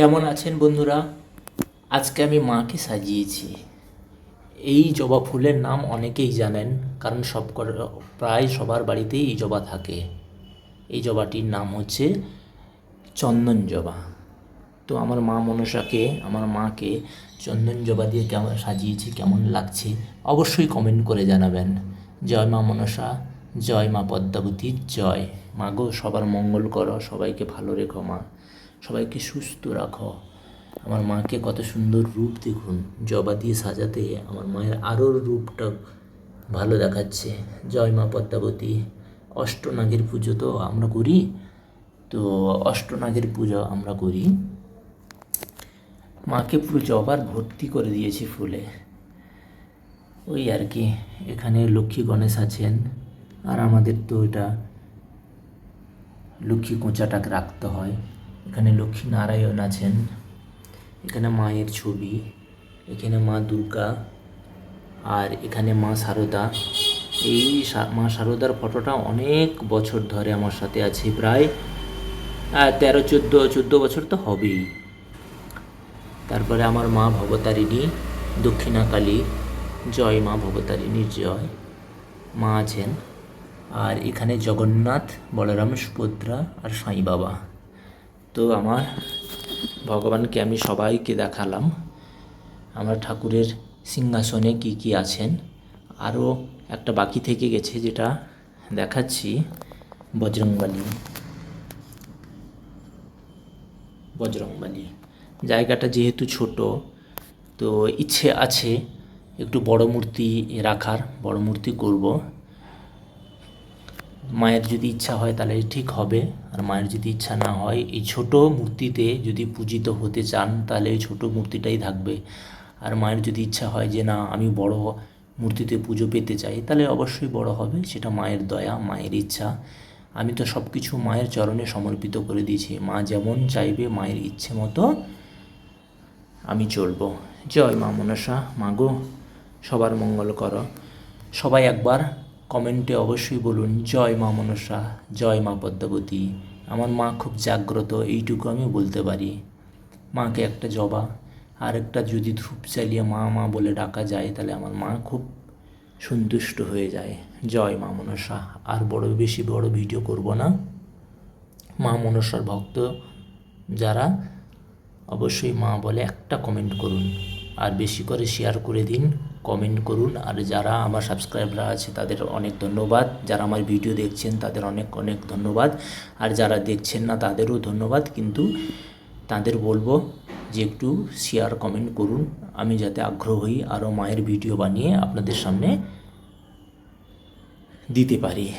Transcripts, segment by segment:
কেমন আছেন বন্ধুরা? আজকে আমি মাকে সাজিয়েছি। এই জবা ফুলের নাম অনেকেই জানেন, কারণ সব প্রায় সবার বাড়িতেই এই জবা থাকে। এই জবাটির নাম হচ্ছে চন্দন জবা। তো আমার মা মনসাকে, আমার মাকে চন্দন জবা দিয়ে কেমন সাজিয়েছি, কেমন লাগছে অবশ্যই কমেন্ট করে জানাবেন। জয় মা মনসা, জয় মা পদ্মাবতীর জয়। মা গো, সবার মঙ্গল করো, সবাইকে ভালো রেখো মা। সবাইকে সুস্থ রাখো। আমার মাকে কত সুন্দর রূপ দেখুন। জবা দিয়ে সাজাতে আমার মায়ের আরও রূপটা ভালো দেখাচ্ছে। জয় মা পদ্মাবতী। অষ্টনাগের পুজো তো আমরা করি। তো অষ্টনাগের পুজো আমরা করি। মাকে পুরো জবার ভর্তি করে দিয়েছি ফুলে। ওই আর কি, এখানে লক্ষ্মী গণেশ আছেন। আর আমাদের তো এটা লক্ষ্মী কোঁচাটাকে রাখতে হয়। এখানে লক্ষ্মী নারায়ণ আছেন, এখানে মায়ের ছবি, এখানে মা দুর্গা, আর এখানে মা সারদা। এই মা সারদার ফটোটা অনেক বছর ধরে আমার সাথে আছে, প্রায় তেরো, চোদ্দ চোদ্দ বছর তো হবেই। তারপরে আমার মা ভবতারিণী, দক্ষিণাকালী, জয় মা ভবতারিণীর জয়, মা আছেন। আর এখানে জগন্নাথ, বলরাম, সুভদ্রা আর সাই বাবা তো আমার ভগবানকে আমি সবাইকে দেখালাম। আমার ঠাকুরের সিংহাসনে কি কি আছেন? আরও একটা বাকি থেকে গেছে যেটা দেখাচ্ছি। বজরংবলী। বজরংবলী। জায়গাটা যেহেতু ছোট, তো ইচ্ছে আছে একটু বড় মূর্তি রাখার, বড় মূর্তি করব মায়ের যদি ইচ্ছা হয় তাহলে ঠিক হবে, আর মায়ের যদি ইচ্ছা না হয়, এই ছোট মূর্তিতে যদি পূজিত হতে চান তাহলে এই ছোট মূর্তিটাই থাকবে। আর মায়ের যদি ইচ্ছা হয় যে না, আমি বড় মূর্তিতে পুজো পেতে চাই, তাহলে অবশ্যই বড় হবে, সেটা মায়ের দয়া, মায়ের ইচ্ছা। আমি তো সব কিছু মায়ের চরণে সমর্পিত করে দিয়েছি। মা যেমন চাইবে, মায়ের ইচ্ছে মতো আমি চলবো। জয় মা মনসা মাগো সবার মঙ্গল করো। সবাই একবার কমেন্টে অবশ্যই বলুন, জয় মা মনসা, জয় মা পদ্মাবতী। আমার মা খুব জাগ্রত, এইটুকু আমি বলতে পারি। মাকে একটা জবা আর একটা যদি ধূপ চালিয়ে মা মা বলে ডাকা যায়, তাহলে আমার মা খুব সন্তুষ্ট হয়ে যায়। জয় মা মনসা, আর বড়, বেশি বড় ভিডিও করব না। মা মনসার ভক্ত যারা, অবশ্যই মা বলে একটা কমেন্ট করুন, আর বেশি করে শেয়ার করে দিন। কমেন্ট করুন। আর যারা আমার সাবস্ক্রাইবাররা আছে, তাদের অনেক ধন্যবাদ। যারা আমার ভিডিও দেখছেন, তাদের অনেক অনেক ধন্যবাদ। আর যারা দেখছেন না, তাদেরও ধন্যবাদ। কিন্তু তাদের বলব যে একটু শেয়ার কমেন্ট করুন। আমি যাতে আগ্রহ হই আরও মায়ের ভিডিও বানিয়ে আপনাদের সামনে দিতে পারি।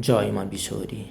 জয় মা বিশ্বহরী